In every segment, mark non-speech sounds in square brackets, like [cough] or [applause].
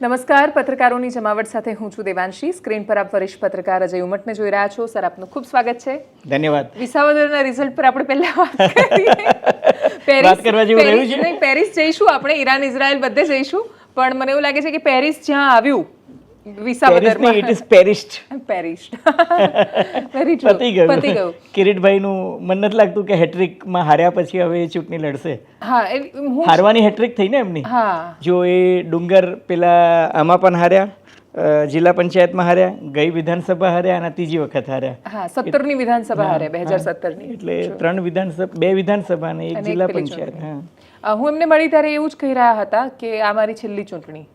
નમસ્કાર પત્રકારોની જમાવટ સાથે હું છું દેવાંશી. સ્ક્રીન પર આપ વરિષ્ઠ પત્રકાર અજય ઉમટને જોઈ રહ્યા છો. સર આપનું ખૂબ સ્વાગત છે. ધન્યવાદ. વિસાવદરના રિઝલ્ટ પર આપણે પહેલા વાત [laughs] કરીએ. કરવા જેવું રહ્યું છે? નહીં પેરિસ જઈશું આપણે ઈરાન ઇઝરાયલ બધે જઈશું. પણ મને એવું લાગે છે કે પેરિસ જ્યાં આવ્યું વિસાવદરમાં it is perished perished very true પતી પતી ગયું. ગયું. [laughs] કિરીટભાઈનું મને નથી લાગતું કે હેટ્રિકમાં હાર્યા પછી હવે એ ચૂંટણી લડશે. હા હું હારવાની હેટ્રિક થઈ ને એમની? હા. જો એ ડુંગર પેલા આમાં પણ હાર્યા જિલ્લા પંચાયતમાં હાર્યા ગઈ વિધાનસભા હાર્યા અને ત્રીજી વખત હાર્યા. હા સત્તરની વિધાનસભા હારે બે હજાર સત્તરની. એટલે ત્રણ વિધાનસભા બે વિધાનસભા અને એક જિલ્લા પંચાયત હા. હું એમને મળી ત્યારે એવું જ કહી રહ્યા હતા કે આ મારી છેલ્લી ચૂંટણી.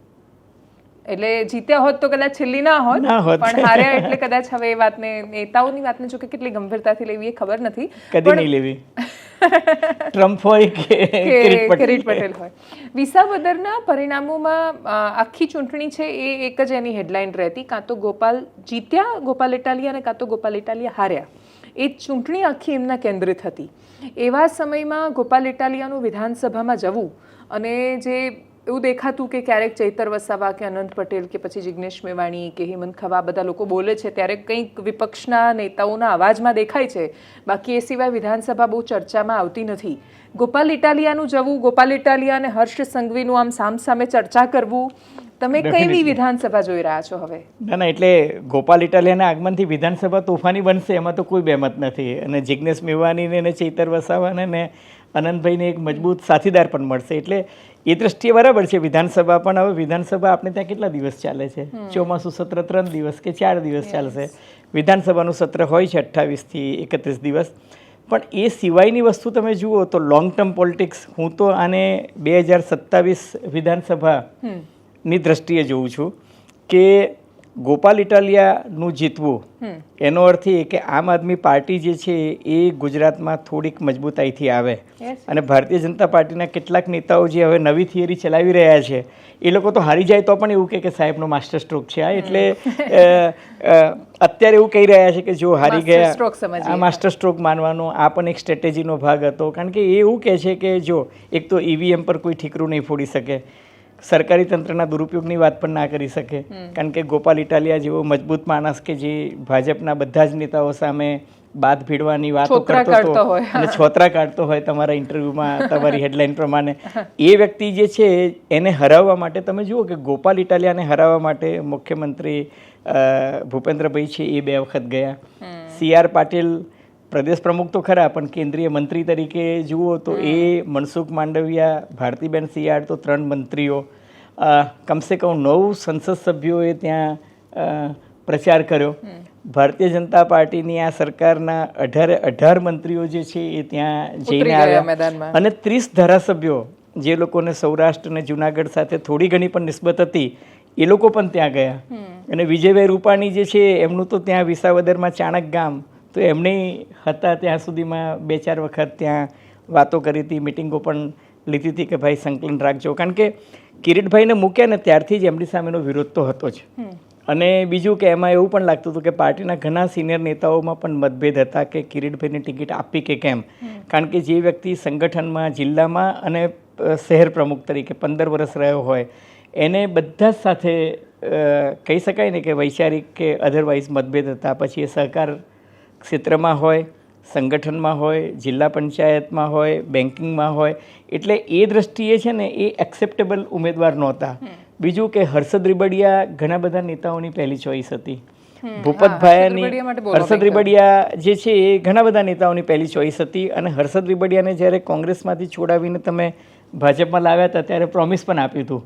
એટલે જીત્યા હોત તો કદાચ છેલ્લી ના હોત પણ હાર્યા એટલે કદાચ હવે એ વાતને નેતાઓની વાતને જો કે કેટલી ગંભીરતાથી લેવી એ ખબર નથી કદી નહીં લેવી. ટ્રમ્પ હોય કે [laughs] કે કિરીટ પટેલ હોય. વિસાવદરના પરિણામોમાં આખી ચૂંટણી છે એ એક જ એની હેડલાઇન રહેતી કાં તો ગોપાલ જીત્યા ગોપાલ ઇટાલિયા અને કાં તો ગોપાલ ઇટાલિયા હાર્યા. એ ચૂંટણી આખી એમના કેન્દ્રિત હતી. એવા સમયમાં ગોપાલ ઇટાલિયાનું વિધાનસભામાં જવું અને જે એવું દેખાતું કે ક્યારેક ચૈતર વસાવા કે અનંત પટેલ કે પછી જિગ્નેશ મેવાણી કે હેમંત ખવા બધા લોકો બોલે છે ત્યારે કંઈક વિપક્ષના નેતાઓના અવાજમાં દેખાય છે. બાકી એ સિવાય વિધાનસભા બહુ ચર્ચામાં આવતી નથી. ગોપાલ ઇટાલિયાનું જવું ગોપાલ ઇટાલિયા અને હર્ષ સંઘવીનું આમ સામસામે ચર્ચા કરવું તમે કઈ વિધાનસભા જોઈ રહ્યા છો હવે? ના ના એટલે ગોપાલ ઇટાલિયાના આગમનથી વિધાનસભા તોફાની બનશે એમાં તો કોઈ બેમત નથી. અને જિજ્ઞેશ મેવાણીને ને ચૈતર વસાવાને ને અનંતભાઈને એક મજબૂત સાથીદાર પણ મળશે. એટલે એ દ્રષ્ટિએ બરાબર છે. વિધાનસભા પણ હવે વિધાનસભા આપણે ત્યાં કેટલા દિવસ ચાલે છે? ચોમાસું સત્ર ત્રણ દિવસ કે ચાર દિવસ ચાલશે? વિધાનસભાનું સત્ર હોય છે અઠ્ઠાવીસથી એકત્રીસ દિવસ. પણ એ સિવાયની વસ્તુ તમે જુઓ તો લોંગ ટર્મ પોલિટિક્સ હું તો આને બે હજાર સત્તાવીસ વિધાનસભાની દ્રષ્ટિએ જોઉં છું કે ગોપાલ ઇટાલિયાનું જીતવું એનો અર્થ એ કે આમ આદમી પાર્ટી જે છે એ ગુજરાતમાં થોડીક મજબૂતાઈથી આવે. અને ભારતીય જનતા પાર્ટીના કેટલાક નેતાઓ જે હવે નવી થિયરી ચલાવી રહ્યા છે એ લોકો તો હારી જાય તો પણ એવું કહે કે સાહેબનો માસ્ટર સ્ટ્રોક છે. આ એટલે અત્યારે એવું કહી રહ્યા છે કે જો હારી ગયા આ માસ્ટર સ્ટ્રોક માનવાનો આ પણ એક સ્ટ્રેટેજીનો ભાગ હતો. કારણ કે એ એવું કહે છે કે જો એક તો ઈવીએમ પર કોઈ ઠીકરું નહીં ફોડી શકે સરકારી તંત્રના દુરુપયોગની વાત પણ ના કરી શકે. કારણ કે ગોપાલ ઇટાલિયા જેવો મજબૂત માણસ કે જે ભાજપના બધા જ નેતાઓ સામે બાદ ભીડવાની વાત કરતો હોય. અને છોતરા કાઢતો હોય તમારા ઇન્ટરવ્યુમાં તમારી હેડલાઇન પ્રમાણે. [laughs] એ વ્યક્તિ જે છે એને હરાવવા માટે તમે જુઓ કે ગોપાલ ઇટાલિયાને હરાવવા માટે મુખ્યમંત્રી ભૂપેન્દ્રભાઈ છે એ બે વખત ગયા. સી આર પાટીલ પ્રદેશ પ્રમુખ તો ખરા પણ કેન્દ્રીય મંત્રી તરીકે જુઓ તો એ મનસુખ માંડવિયા ભારતીબેન સિયાળ તો ત્રણ મંત્રીઓ. કમસે કમ નવ સંસદ સભ્યોએ ત્યાં પ્રચાર કર્યો. ભારતીય જનતા પાર્ટીની આ સરકારના અઢારે અઢાર મંત્રીઓ જે છે એ ત્યાં જઈને આવ્યા. મેદાનમાં. અને ત્રીસ ધારાસભ્યો જે લોકોને સૌરાષ્ટ્ર અને જુનાગઢ સાથે થોડી ઘણી પણ નિસ્બત હતી એ લોકો પણ ત્યાં ગયા. અને વિજયભાઈ રૂપાણી જે છે એમનું તો ત્યાં વિસાવદરમાં ચાણક ગામ તો એમણે હતા ત્યાં સુધીમાં બે ચાર વખત ત્યાં વાતો કરી હતી મિટિંગો પણ લીધી હતી કે ભાઈ સંકલન રાખજો. કારણ કે કિરીટભાઈને મૂક્યા ને ત્યારથી જ એમની સામેનો વિરોધ તો હતો જ. અને બીજું કે એમાં એવું પણ લાગતું હતું કે પાર્ટીના ઘણા સિનિયર નેતાઓમાં પણ મતભેદ હતા કે કિરીટભાઈને ટિકિટ આપી કે કેમ. કારણ કે જે વ્યક્તિ સંગઠનમાં જિલ્લામાં અને શહેર પ્રમુખ તરીકે પંદર વર્ષ રહ્યો હોય એને બધા જ સાથે કહી શકાય ને કે વૈચારિક કે અધરવાઇઝ મતભેદ હતા. પછી એ સહકાર ક્ષેત્રમાં હોય સંગઠનમાં હોય જિલ્લા પંચાયતમાં હોય બેન્કિંગમાં હોય એટલે એ દ્રષ્ટિએ છે ને એ એક્સેપ્ટેબલ ઉમેદવાર નહોતા. બીજું કે હર્ષદ રીબડિયા ઘણા બધા નેતાઓની પહેલી ચોઈસ હતી. ભૂપતભાઈની હર્ષદ રીબડિયા જે છે એ ઘણા બધા નેતાઓની પહેલી ચોઈસ હતી અને હર્ષદ રીબડિયાને જ્યારે કોંગ્રેસમાંથી છોડાવીને તમે ભાજપમાં લાવ્યા હતા ત્યારે પ્રોમિસ પણ આપ્યું હતું.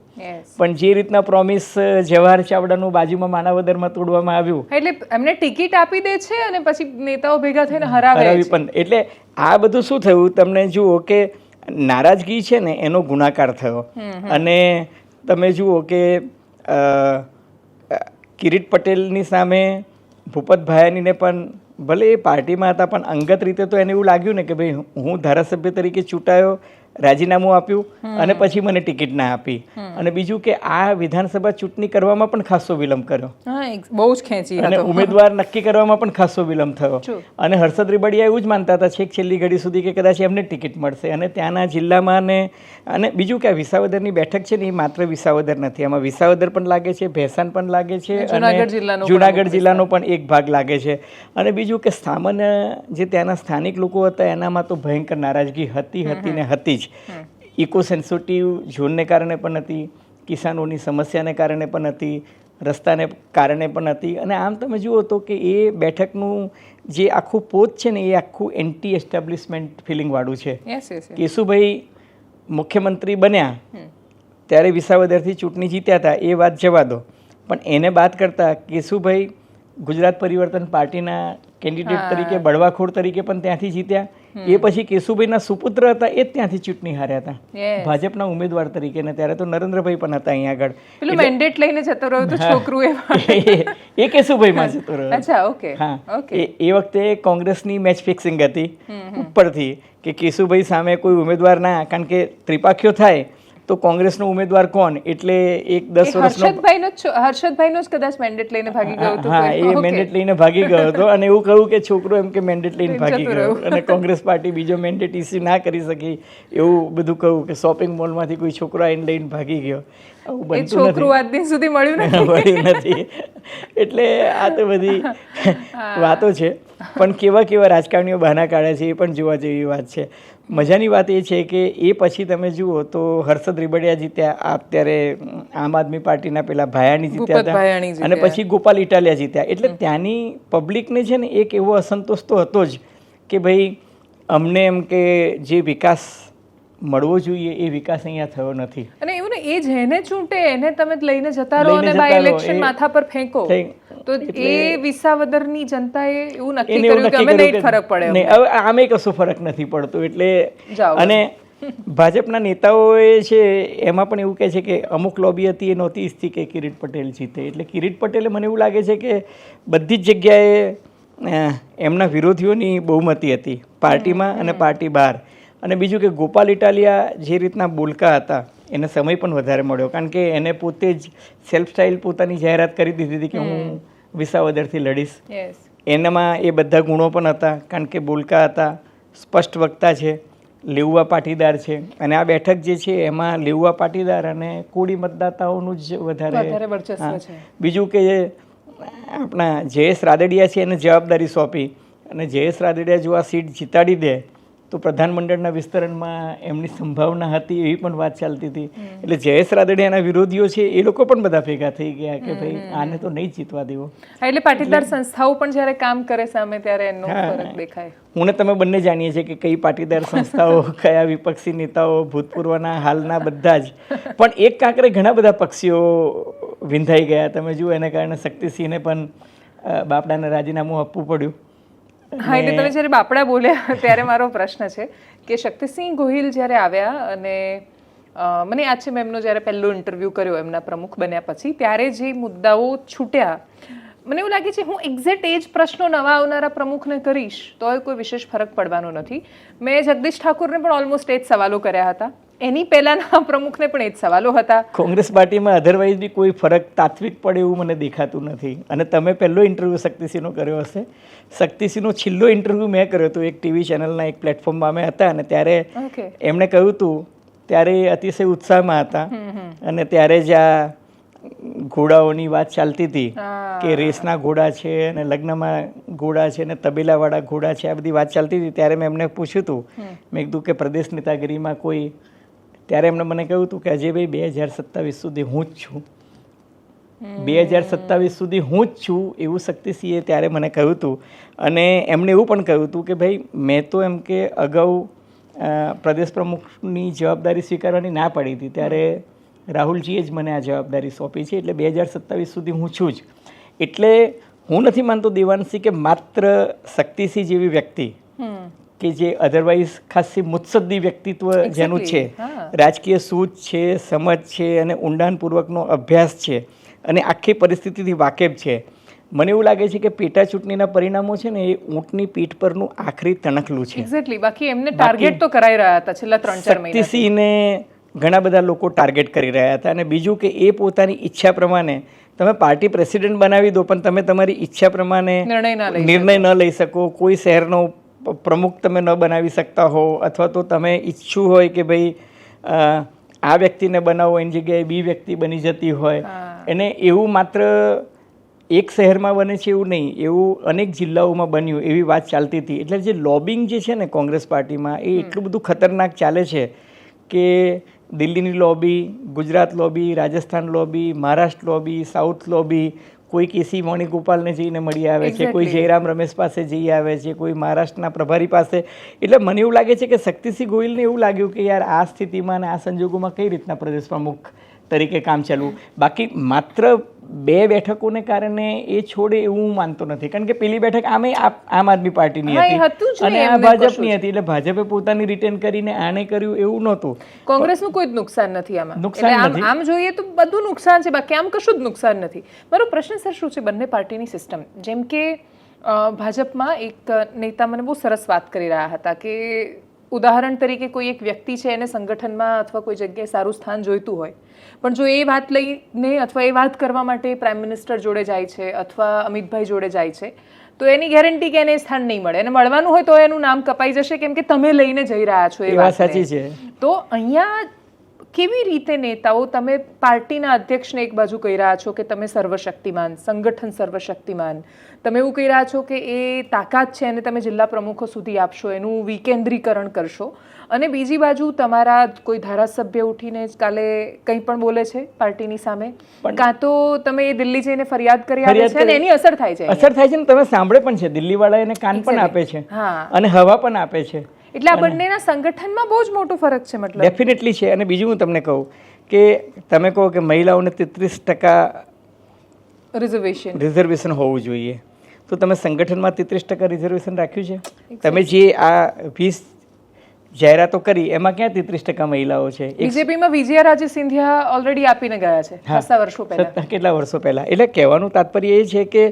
પણ જે રીતના પ્રોમિસ જવાહર ચાવડાનું બાજુમાં માણાવદરમાં તોડવામાં આવ્યું. એટલે એમને ટિકિટ આપી દે છે અને પછી નેતાઓ ભેગા થઈને હરાવી પણ એટલે આ બધું શું થયું? તમને જુઓ કે નારાજગી છે ને એનો ગુણાકાર થયો. અને તમે જુઓ કે કિરીટ પટેલની સામે ભૂપત ભાયાનીને પણ ભલે એ પાર્ટીમાં હતા પણ અંગત રીતે તો એને એવું લાગ્યું ને કે ભાઈ હું ધારાસભ્ય તરીકે ચૂંટાયો રાજીનામું આપ્યું અને પછી મને ટિકિટ ના આપી. અને બીજું કે આ વિધાનસભા ચૂંટણી કરવામાં પણ ખાસો વિલંબ કર્યો. બહુ જ ખેંચી અને ઉમેદવાર નક્કી કરવામાં પણ ખાસો વિલંબ થયો. અને હર્ષદ રીબડિયા એવું જ માનતા હતા છેક છેલ્લી ઘડી સુધી કે કદાચ એમને ટિકિટ મળશે. અને ત્યાંના જિલ્લામાં ને અને બીજું કે આ વિસાવદરની બેઠક છે ને એ માત્ર વિસાવદર નથી. આમાં વિસાવદર પણ લાગે છે ભેસાન પણ લાગે છે અને જુનાગઢ જિલ્લાનો પણ જુનાગઢ જિલ્લાનો પણ એક ભાગ લાગે છે. અને બીજું કે સામાન્ય જે ત્યાંના સ્થાનિક લોકો હતા એનામાં તો ભયંકર નારાજગી હતી હતી ને હતી જ. ઇકો સેન્સિટિવ ઝોનને કારણે પણ હતી કિસાનોની સમસ્યાને કારણે પણ હતી રસ્તાને કારણે પણ હતી. અને આમ તમે જુઓ તો કે એ બેઠકનું જે આખું પોત છે ને એ આખું એન્ટી એસ્ટાબ્લિશમેન્ટ ફિલિંગવાળું છે. કેશુભાઈ મુખ્યમંત્રી બન્યા ત્યારે વિસાવદરથી ચૂંટણી જીત્યા હતા એ વાત જવા દો. પણ એને બાદ કરતાં કેશુભાઈ ગુજરાત પરિવર્તન પાર્ટીના કેન્ડિડેટ તરીકે બળવાખોર તરીકે પણ ત્યાંથી જીત્યા. એ પછી કેશુભાઈના સુપુત્ર હતા એ જ ત્યાંથી ચૂંટણી હાર્યા હતા. ભાજપના ઉમેદવાર તરીકે ને ત્યારે તો નરેન્દ્રભાઈ પણ હતા અહીંયા આગળ. પેલું મેન્ડેટ લઈને જતો રહ્યો તો છોકરું [laughs] એ એ કેશુભાઈમાં જતો રહ્યો. અચ્છા ઓકે હા. ઓકે એ વખતે કોંગ્રેસની મેચ ફિક્સિંગ હતી. ઉપરથી કે કેશુભાઈ સામે કોઈ ઉમેદવાર ના કારણ કે ત્રિપાખીઓ થાય તો કોંગ્રેસનો ઉમેદવાર કોણ? એટલે એક દસ વર્ષનો હર્ષદભાઈનો જ કદાચ મેન્ડેટ લઈને ભાગી ગયો હતો હા એ મેન્ડેટ લઈને ભાગી ગયો હતો અને એવું કહ્યું કે છોકરો એમ કે મેન્ડેટ લઈને ભાગી ગયો. અને કોંગ્રેસ પાર્ટી બીજો મેન્ડેટ ઇસ્યુ ના કરી શકી એવું બધું કહ્યું કે શોપિંગ મોલમાંથી કોઈ છોકરો આઈને લઈને ભાગી ગયો. આવું બનતું નથી. સુધી મળ્યું [laughs] ને મળ્યું નથી. એટલે આ તો બધી [laughs] [laughs] વાતો છે. પણ કેવા કેવા રાજકારણીઓ બહાના કાઢે છે એ પણ જોવા જેવી વાત છે. મજાની વાત એ છે કે એ પછી તમે જુઓ તો હર્ષદ રીબડિયા જીત્યા અત્યારે આમ આદમી પાર્ટીના પેલા ભાયાણી જીત્યા હતા. અને પછી ગોપાલ ઇટાલિયા જીત્યા. એટલે ત્યાંની પબ્લિકને છે ને એક એવો અસંતોષ તો હતો જ કે ભાઈ અમને એમ કે જે વિકાસ મળવો જોઈએ એ વિકાસ અહીંયા થયો નથી. અને એવું ને એ જેને ચૂંટે એને તમે લઈને જતા રહો અને બાય ઇલેક્શન માથા પર ફેંકો. તો એ વિસાવદરની જનતાએ એવું નક્કી કર્યું કે અમે નહીં ફરક પડે નહીં, હવે આમે કશું ફરક નથી પડતો. એટલે અને ભાજપના નેતાઓએ છે એમાં પણ એવું કહે છે કે અમુક લોબી હતી એ નહોતી ઈચ્છતી કે કિરીટ પટેલ જીતે. એટલે કિરીટ પટેલે મને એવું લાગે છે કે બધી જ જગ્યાએ એમના વિરોધીઓની બહુમતી હતી. પાર્ટીમાં અને પાર્ટી બહાર. અને બીજું કે ગોપાલ ઇટાલિયા જે રીતના બોલકા હતા એને સમય પણ વધારે મળ્યો. કારણ કે એને પોતે જ સેલ્ફ સ્ટાઇલ પોતાની જાહેરાત કરી દીધી હતી કે હું વિસાવદરથી લડીશ. એનામાં એ બધા ગુણો પણ હતા કારણ કે બોલકા હતા સ્પષ્ટ વક્તા છે લેઉવા પાટીદાર છે. અને આ બેઠક જે છે એમાં લેઉવા પાટીદાર અને કોળી મતદાતાઓનું જ વધારે બીજું કે આપણા જયેશ રાદડિયા છે એને જવાબદારી સોંપી. અને જયેશ રાદડિયા જો આ સીટ જીતાડી દે તો પ્રધાનમંડળના વિસ્તરણમાં એમની સંભાવના હતી એવી પણ વાત ચાલતી હતી. એટલે જયેશ રાદડિયાના વિરોધીઓ છે એ લોકો પણ બધા ભેગા થઈ ગયા કે ભાઈ આને તો નહીં જીતવા દેવો. એટલે પાટીદાર સંસ્થાઓ પણ જ્યારે કામ કરે સામે ત્યારે એનો ફરક દેખાય. હું ને તમે બંને જાણીએ છીએ કે કઈ પાટીદાર સંસ્થાઓ [laughs] કયા વિપક્ષી નેતાઓ ભૂતપૂર્વના હાલના બધા જ. પણ એક કાંકરે ઘણા બધા પક્ષીઓ વિંધાઈ ગયા. તમે જુઓ એને કારણે શક્તિસિંહને પણ બાપડાને રાજીનામું આપવું પડ્યું. હા એટલે તમે જ્યારે બાપડા બોલ્યા [laughs] ત્યારે મારો પ્રશ્ન છે કે શક્તિસિંહ ગોહિલ જ્યારે આવ્યા અને મને યાદ છે મેં એમનો જ્યારે પહેલો ઇન્ટરવ્યૂ કર્યો એમના પ્રમુખ બન્યા પછી ત્યારે જે મુદ્દાઓ છૂટ્યા મને એવું લાગે છે હું એક્ઝેક્ટ એ જ પ્રશ્નો નવા આવનારા પ્રમુખને કરીશ તોય કોઈ વિશેષ ફરક પડવાનો નથી. મેં જગદીશ ઠાકોરને પણ ઓલમોસ્ટ એ જ સવાલો કર્યા હતા. એની પહેલાના [laughs] પ્રમુખને પણ એ જ સવાલો હતા. કોંગ્રેસ પાર્ટીમાં અધરવાઇઝ બી કોઈ ફરક તાત્વિક પડે એવું મને દેખાતું નથી. અને તમે પહેલો ઇન્ટરવ્યૂ શક્તિસિંહનો કર્યો હશે. શક્તિસિંહનો છેલ્લો ઇન્ટરવ્યૂ મેં કર્યો હતો એક ટીવી ચેનલના એક પ્લેટફોર્મમાં અમે હતા અને ત્યારે એમણે કહ્યું હતું ત્યારે એ અતિશય ઉત્સાહમાં હતા. અને ત્યારે જ આ ઘોડાઓની વાત ચાલતી હતી કે રેસના ઘોડા છે અને લગ્નમાં ઘોડા છે અને તબેલાવાળા ઘોડા છે આ બધી વાત ચાલતી હતી. ત્યારે મેં એમને પૂછ્યું હતું મેં કીધું કે પ્રદેશ નેતાગીરીમાં કોઈ ત્યારે એમણે મને કહ્યું હતું કે અજયભાઈ બે હજાર સત્તાવીસ સુધી હું જ છું. બે હજાર સત્તાવીસ સુધી હું જ છું એવું શક્તિસિંહે ત્યારે મને કહ્યું હતું અને એમણે એવું પણ કહ્યું હતું કે ભાઈ, મેં તો એમ કે અગાઉ પ્રદેશ પ્રમુખની જવાબદારી સ્વીકારવાની ના પડી હતી. ત્યારે રાહુલજીએ જ મને આ જવાબદારી સોંપી છે, એટલે બે હજાર સત્તાવીસ સુધી હું છું જ. એટલે હું નથી માનતો દેવાનસિંહ કે માત્ર શક્તિસિંહ જેવી વ્યક્તિ કે જે અધરવાઇઝ ખાસી મુત્સદ્દી વ્યક્તિત્વ જેનું છે. રાજકીય સૂચ છે સમજ છે અને ઊંડાણપૂર્વકનો અભ્યાસ છે અને આખી પરિસ્થિતિથી વાકેફ છે. મને એવું લાગે છે કે પેટા ચૂંટણીના પરિણામો છે ને એ ઊંટની પીઠ પરનું આખરી તણખલું છે. એક્ઝેક્ટલી બાકી એમને ટાર્ગેટ તો કરાઈ રહ્યા હતા છેલ્લા ત્રણ ચાર મહિના ઘણા બધા લોકો ટાર્ગેટ કરી રહ્યા હતા અને બીજું કે એ પોતાની ઈચ્છા પ્રમાણે તમે પાર્ટી પ્રેસિડેન્ટ બનાવી દો પણ તમે તમારી ઈચ્છા પ્રમાણે નિર્ણય ના લઈ શકો. કોઈ શહેરનો પ્રમુખ તમે ન બનાવી શકતા હો અથવા તો તમે ઈચ્છું હોય કે ભાઈ આ વ્યક્તિને બનાવો એની જગ્યાએ બી વ્યક્તિ બની જતી હોય. એને એવું માત્ર એક શહેરમાં બને છે એવું નહીં એવું અનેક જિલ્લાઓમાં બન્યું એવી વાત ચાલતી હતી. એટલે જે લોબિંગ જે છે ને કોંગ્રેસ પાર્ટીમાં એ એટલું બધું ખતરનાક ચાલે છે કે દિલ્હીની lobby Gujarat lobby Rajasthan lobby Maharashtra lobby south lobby કોઈ કેસી વેણુગોપાલને જઈને મળી આવે છે કોઈ જયરામ રમેશ પાસે જઈ આવે છે કોઈ મહારાષ્ટ્રના પ્રભારી પાસે. એટલે મને એવું લાગે છે કે શક્તિસિંહ ગોહિલને એવું લાગ્યું કે યાર આ સ્થિતિમાં અને આ સંજોગોમાં કઈ રીતના પ્રદેશ પ્રમુખ તરીકે કામ ચાલવું. બાકી માત્ર બે બેઠકોને કારણે એ છોડે એવું હું માનતો નથી. કારણ કે પેલી બેઠક આમે આમ આદમી પાર્ટીની હતું અને આ ભાજપની હતી. એટલે ભાજપે પોતાની રિટેન કરીને આને કર્યું એવું નહોતું. કોંગ્રેસનું કોઈ જ નુકસાન નથી આમાં. નુકસાન. આમ જોઈએ તો બધું નુકસાન છે. બાકી આમ કશું જ નુકસાન નથી. મારો પ્રશ્ન સર શું છે બંને પાર્ટીની સિસ્ટમ જેમ કે ભાજપમાં એક નેતા મને બહુ સરસ વાત કરી રહ્યા હતા કે ઉદાહરણ તરીકે કોઈ એક વ્યક્તિ છે એને સંગઠનમાં અથવા કોઈ જગ્યાએ સારું સ્થાન જોઈતું હોય પણ જો એ વાત લઈને અથવા એ વાત કરવા માટે પ્રાઇમ મિનિસ્ટર જોડે જાય છે અથવા અમિતભાઈ જોડે જાય છે તો એની ગેરંટી કે એને સ્થાન નહીં મળે. એને મળવાનું હોય તો એનું નામ કપાઈ જશે કેમ કે તમે લઈને જઈ રહ્યા છો એ એ વાત સાચી છે. તો અહીંયા કેવી રીતે નેતાઓ તમે પાર્ટીના અધ્યક્ષને એક બાજુ કહી રહ્યા છો કે તમે સર્વશક્તિમાન સંગઠન સર્વશક્તિમાન. તમે એવું કહી રહ્યા છો કે એ તાકાત છે અને તમે જિલ્લા પ્રમુખો સુધી આપશો એનું વિકેન્દ્રીકરણ કરશો. અને બીજી બાજુ તમારા કોઈ ધારાસભ્ય ઉઠીને કાલે કંઈ પણ બોલે છે પાર્ટીની સામે? કાં તો તમે એ દિલ્હી જઈને ફરિયાદ કરી આવે છે અને એની અસર થાય છે? અસર થાય છે ને તમે સાંભળે પણ છે. દિલ્હીવાળા એને કાન પણ આપે છે. હા. અને હવા પણ આપે છે. એટલે આ બંનેના સંગઠનમાં બહુ જ મોટો ફરક છે મતલબ. ડેફિનેટલી છે. અને બીજું હું તમને કહું કે તમે કહો કે મહિલાઓને તેત્રીસ ટકા રિઝર્વેશન રિઝર્વેશન હોવું જોઈએ. તો તમે સંગઠનમાં તેત્રીસ ટકા રિઝર્વેશન રાખ્યું છે? તમે જે આ વીસ જાહેરાતો કરી એમાં ક્યાં તેત્રીસ ટકા મહિલાઓ છે? બીજેપીમાં વિજયા રાજે સિંધિયા ઓલરેડી આપીને ગયા છે. ખાસા વર્ષો પહેલા. કેટલા વર્ષો પહેલા? એટલે કહેવાનું તાત્પર્ય એ છે કે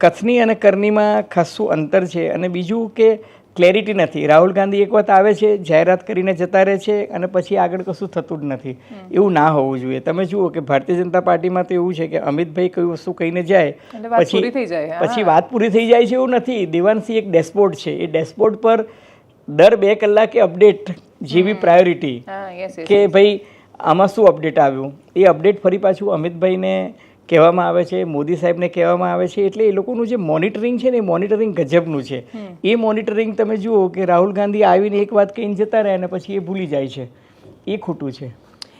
કથની અને કરનીમાં ખાસું અંતર છે. અને બીજું કે ક્લેરિટી નથી. રાહુલ ગાંધી એક વાત આવે છે જાહેરાત કરીને જતા રહે છે અને પછી આગળ કશું થતું જ નથી. એવું ના હોવું જોઈએ. તમે જુઓ કે ભારતીય જનતા પાર્ટીમાં તો એવું છે કે અમિતભાઈ કઈ વસ્તુ કહીને જાય હા. પછી વાત પૂરી થઈ જાય છે એવું નથી. દિવાનસિંહ એક ડેશબોર્ડ છે. એ ડેશબોર્ડ પર દર બે કલાકે અપડેટ જેવી પ્રાયોરિટી કે ભાઈ આમાં શું અપડેટ આવ્યું? એ અપડેટ ફરી પાછું અમિતભાઈને કહેવામાં આવે છે મોદી સાહેબને કહેવામાં આવે છે એટલે એ લોકોનું જે મોનિટરિંગ છે ને એ મોનિટરિંગ ગજબનું છે. એ મોનિટરિંગ તમે જુઓ કે રાહુલ ગાંધી આવીને એક વાત કહીને જતા રહે અને પછી એ ભૂલી જાય છે. એ ખોટું છે.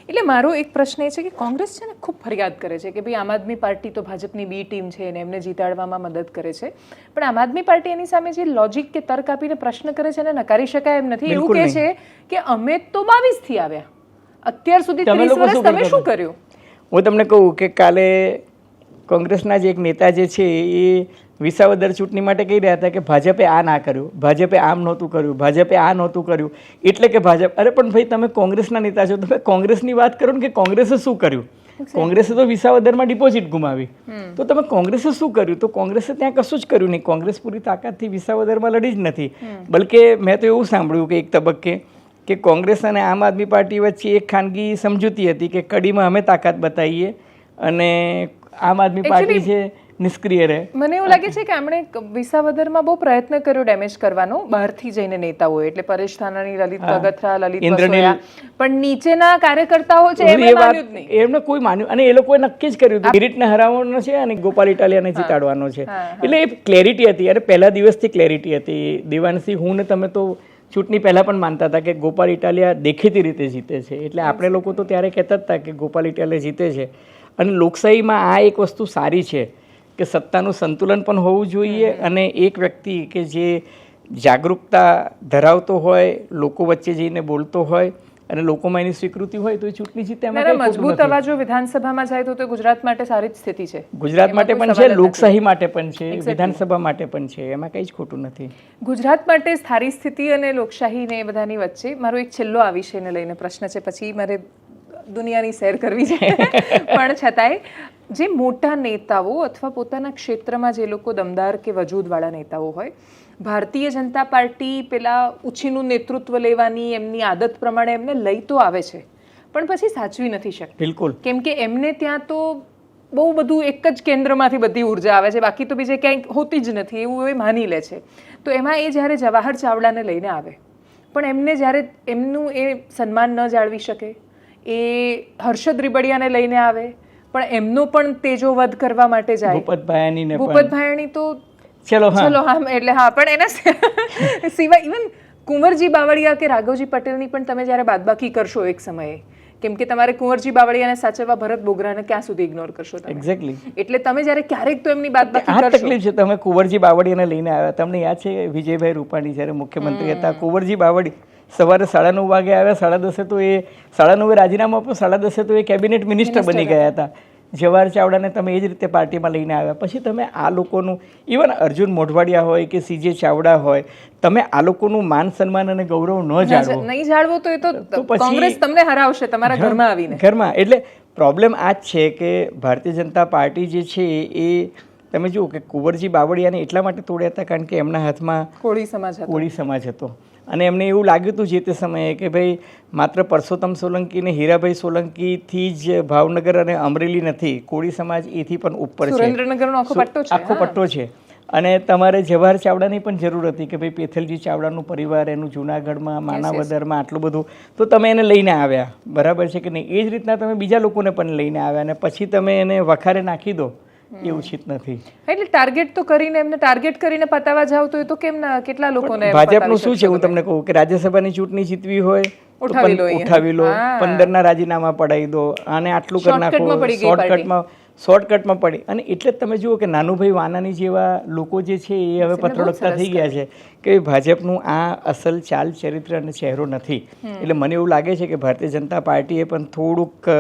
એટલે મારો એક પ્રશ્ન એ છે કે કોંગ્રેસ છે ને ખૂબ ફરિયાદ કરે છે કે ભાઈ આમ આદમી પાર્ટી તો ભાજપની બી ટીમ છે અને એમને જીતાડવામાં મદદ કરે છે. પણ આમ આદમી પાર્ટી એની સામે જે લોજિક કે તર્ક આપીને પ્રશ્ન કરે છે એને નકારી શકાય એમ નથી એવું કહે છે કે અમે તો બાવીસથી આવ્યા. અત્યાર સુધી તમે ત્રીસ વર્ષ તમે શું કર્યું? હું તમને કહું કે કાલે કોંગ્રેસના જે એક નેતા જે છે એ વિસાવદર ચૂંટણી માટે કહી રહ્યા હતા કે ભાજપે આ ના કર્યું ભાજપે આમ નહોતું કર્યું ભાજપે આ નહોતું કર્યું એટલે કે ભાજપ અરે પણ ભાઈ તમે કોંગ્રેસના નેતા છો તમે કોંગ્રેસની વાત કરો ને કે કોંગ્રેસે શું કર્યું? કોંગ્રેસે તો વિસાવદરમાં ડિપોઝિટ ગુમાવી. તો તમે કોંગ્રેસે શું કર્યું? તો કોંગ્રેસે ત્યાં કશું જ કર્યું નહીં. કોંગ્રેસ પૂરી તાકાતથી વિસાવદરમાં લડી જ નથી. બલકે મેં તો એવું સાંભળ્યું કે એક તબક્કે કે કોંગ્રેસ અને આમ આદમી પાર્ટી વચ્ચે એક ખાનગી સમજૂતી હતી કે કડીમાં અમે તાકાત બતાવીએ અને આમ આદમી પાર્ટી છે નિષ્ક્રિય રહે. મને એવું લાગે છે કે એમણે વિસાવદરમાં બહુ પ્રયત્ન કર્યો ડેમેજ કરવાનો બહારથી જઈને નેતાઓ એટલે પરેશ ધાનાણી લલિત ભગતરા લલિત. પણ નીચેના કાર્યકર્તાઓ છે એમણે માન્યું જ નહીં. એમને કોઈ માન્યું અને એ લોકોએ નક્કી જ કર્યું હતું કિરીટને હરાવવાનો છે અને ગોપાલ ઇટાલિયાને જીતાડવાનો છે. એટલે એ ક્લેરિટી હતી. અને પહેલા દિવસથી ક્લેરિટી હતી. દિવાનસિંહ હું ને તમે તો ચૂંટણી પહેલાં પણ માનતા હતા કે ગોપાલ ઇટાલિયા દેખીતી રીતે જીતે છે. એટલે આપણે લોકો તો ત્યારે કહેતા જ હતા કે ગોપાલ ઇટાલિયા જીતે છે. અને લોકશાહીમાં આ એક વસ્તુ સારી છે કે સત્તાનું સંતુલન પણ હોવું જોઈએ અને એક વ્યક્તિ કે જે જાગૃતતા ધરાવતો હોય લોકો વચ્ચે જઈને બોલતો હોય અને લોકોમાં એની સ્વીકૃતિ હોય તો એ ચૂંટણી જીતે મજબૂત અવાજો વિધાનસભામાં જાય તો તે ગુજરાત માટે સારી જ સ્થિતિ છે. ગુજરાત માટે પણ છે લોકશાહી માટે પણ છે વિધાનસભા માટે પણ છે એમાં કંઈ જ ખોટું નથી. ગુજરાત માટે સારી સ્થિતિ અને લોકશાહી ને એ બધાની વચ્ચે મારો એક છેલ્લો આ વિષયને લઈને પ્રશ્ન છે પછી મારે દુનિયાની સેર કરવી છે. [laughs] પણ છતાંય જે મોટા નેતાઓ અથવા પોતાના ક્ષેત્રમાં જે લોકો દમદાર કે વજૂદવાળા નેતાઓ હોય ભારતીય જનતા પાર્ટી પેલા ઉછીનું નેતૃત્વ લેવાની એમની આદત પ્રમાણે એમને લઈ તો આવે છે પણ પછી સાચવી નથી શકતી. બિલકુલ. કેમ કે એમને ત્યાં તો બહુ બધું એક જ કેન્દ્રમાંથી બધી ઊર્જા આવે છે બાકી તો બીજે ક્યાંક હોતી જ નથી એવું એ માની લે છે. તો એમાં એ જ્યારે જવાહર ચાવડાને લઈને આવે પણ એમને જ્યારે એમનું એ સન્માન ન જાળવી શકે એ હર્ષદ રીબડિયાને લઈને આવે પણ એમનો પણ તેજો વધ કરવા માટે જાય. ભૂપત ભાયાની ભૂપત ભાયાણી તો ચલો હા ચલો હા એટલે હા પણ એના સિવાય ઇવન કુંવરજી બાવળિયા કે રાઘવજી પટેલની પણ તમે જ્યારે બાદબાકી કરશો એક સમયે કેમ કે તમારે કુંવરજી બાવળિયાને સાચવવા ભરત બોગરાને ક્યાં સુધી ઇગ્નોર કરશો તમે? એક્ઝેક્ટલી એટલે તમે જ્યારે ક્યારેક તો એમની બાદબાકી આ તકલીફ છે તમે કુંવરજી બાવળિયાને લઈને આવ્યા. તમને યાદ છે વિજયભાઈ રૂપાણી જ્યારે મુખ્યમંત્રી હતા કુંવરજી બાવળી સવારે સાડા નવ વાગે આવ્યા. સાડા દસે તો એ સાડા નવે રાજીનામું આપ્યું સાડા દસે તો એ કેબિનેટ મિનિસ્ટર બની ગયા હતા. જવાહર ચાવડાને તમે એ જ રીતે પાર્ટીમાં લઈને આવ્યા. પછી તમે આ લોકોનું ઇવન અર્જુન મોઢવાડિયા હોય કે સીજે ચાવડા હોય તમે આ લોકોનું માન સન્માન અને ગૌરવ ન જાળવો. નહીં જાળવો તો એ તો કોંગ્રેસ તમને હરાવશે તમારા ઘરમાં આવીને. ઘરમાં. એટલે પ્રોબ્લેમ આ જ છે કે ભારતીય જનતા પાર્ટી જે છે એ તમે જુઓ કે કુંવરજી બાવળિયાને એટલા માટે તોડ્યા હતા કારણ કે એમના હાથમાં કોળી સમાજ કોળી સમાજ હતો. અને એમને એવું લાગ્યું હતું જે તે સમયે કે ભાઈ માત્ર પરસોત્તમ સોલંકી ને હીરાભાઈ સોલંકીથી જ ભાવનગર અને અમરેલી નથી કોળી સમાજ એથી પણ ઉપર છે. આખો પટ્ટો છે આખો પટ્ટો છે. અને તમારે જવાહર ચાવડાની પણ જરૂર હતી કે ભાઈ પેથલજી ચાવડાનું પરિવાર એનું જુનાગઢમાં માનાવદરમાં આટલું બધું તો તમે એને લઈને આવ્યા. બરાબર છે કે નહીં? એ જ રીતના તમે બીજા લોકોને પણ લઈને આવ્યા અને પછી તમે એને વખારે નાખી દો. એ ઉચિત નથી. એટલે ટાર્ગેટ તો કરીને એમને ટાર્ગેટ કરીને પતાવા જાવ તો એ તો કેમ ના કેટલા લોકોને ભાજપનું શું છે? હું તમને કહું કે રાજ્યસભાની ચૂંટણી જીતવી હોય ઉઠાવી લો પંદર ઉઠાવી લો. હા. પંદરના રાજીનામા પડાવી દો. અને આટલું કરી નાખો. શોર્ટકટમાં શોર્ટકટમાં પડી. અને એટલે તમે જુઓ કે નાનુભાઈ વાનાની જેવા લોકો જે છે એ હવે પથરોડકતા થઈ ગયા છે કે ભાજપનું આ અસલ ચાલ ચરિત્ર અને ચહેરો નથી. એટલે મને એવું લાગે છે કે ભારતીય જનતા પાર્ટીએ પણ થોડુંક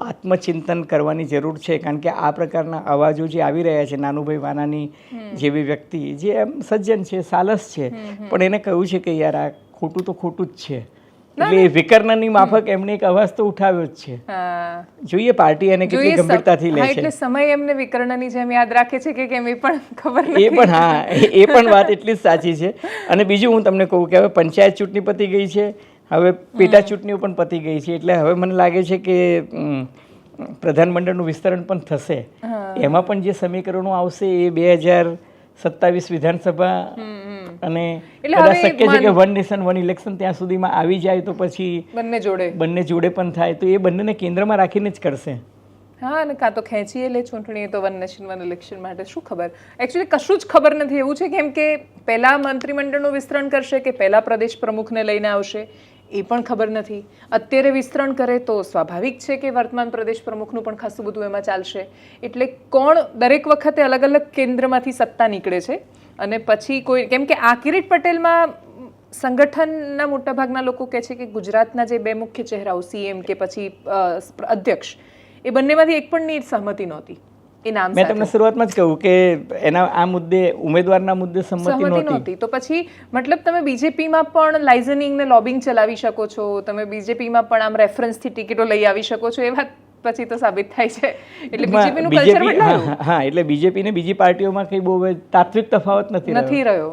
આત્મચિંતન કરવાની જરૂર છે કારણ કે આ પ્રકારના અવાજો જે આવી રહ્યા છે નાનુભાઈ વાનાની જેવી વ્યક્તિ જે એમ સજ્જન છે સાલસ છે પણ એને કહ્યું છે કે યાર આ ખોટું તો ખોટું જ છે. એટલે વિકર્ણની માફક એમને એક અવાજ તો ઉઠાવ્યો જ છે. જોઈએ પાર્ટી એને કેટલી ગંભીરતાથી લે છે. એટલે સમય એમને વિકર્ણની જેમ યાદ રાખે છે કે કેમ એ પણ ખબર એ પણ હા એ એ પણ વાત એટલી જ સાચી છે. અને બીજું હું તમને કહું કે હવે પંચાયત ચૂંટણી પતી ગઈ છે. હવે પેટા ચૂંટણીઓ પણ પતી ગઈ છે એટલે હવે મને લાગે છે કે પ્રધાનમંડળનું વિસ્તરણ પણ થશે. એમાં પણ જે સમીકરણો આવશે એ બે હજાર સત્તાવીસ વિધાનસભા અને કદાચ શક્ય છે કે વન નેશન વન ઇલેક્શન ત્યાં સુધીમાં આવી જાય તો પછી બંને જોડે. બંને જોડે પણ થાય તો એ બંનેને કેન્દ્રમાં રાખીને જ કરશે. હા અને કાં તો ખેંચીએ લે ચૂંટણી તો વન નેશન વન ઇલેક્શન માટે. શું ખબર? એકચ્યુઅલી કશું જ ખબર નથી. એવું છે કેમ કે પહેલાં મંત્રીમંડળનું વિસ્તરણ કરશે કે પહેલાં પ્રદેશ પ્રમુખને લઈને આવશે? એ પણ ખબર નથી. અત્યારે વિસ્તરણ કરે તો સ્વાભાવિક છે કે વર્તમાન પ્રદેશ પ્રમુખનું પણ ખાસું બધું એમાં ચાલશે. એટલે કોણ દરેક વખતે અલગ અલગ કેન્દ્રમાંથી સત્તા નીકળે છે? અને પછી કોઈ, કેમ કે આ કિરીટ પટેલમાં સંગઠનના મોટાભાગના લોકો કહે છે કે ગુજરાતના જે બે મુખ્ય ચહેરાઓ, સીએમ કે પછી અધ્યક્ષ, એ બંનેમાંથી એક પણ ની સહમતિ નહોતી. એ નામ મેં તમને શરૂઆતમાં જ કહ્યું કે એના આ મુદ્દે ઉમેદવારના મુદ્દે સંમતિ નહોતી. તો પછી મતલબ તમે બીજેપીમાં પણ લાઇઝનિંગ ને લોબિંગ ચલાવી શકો છો. તમે બીજેપીમાં પણ આમ રેફરન્સથી ટિકિટો લઈ આવી શકો છો. એ વાત પછી તો સાબિત થાય છે. એટલે બીજેપીનું કલ્ચર બદલાયું. હા એટલે બીજેપી ને બીજી પાર્ટીઓમાં કઈ બહુ તાત્વિક તફાવત નથી નથી રહ્યો.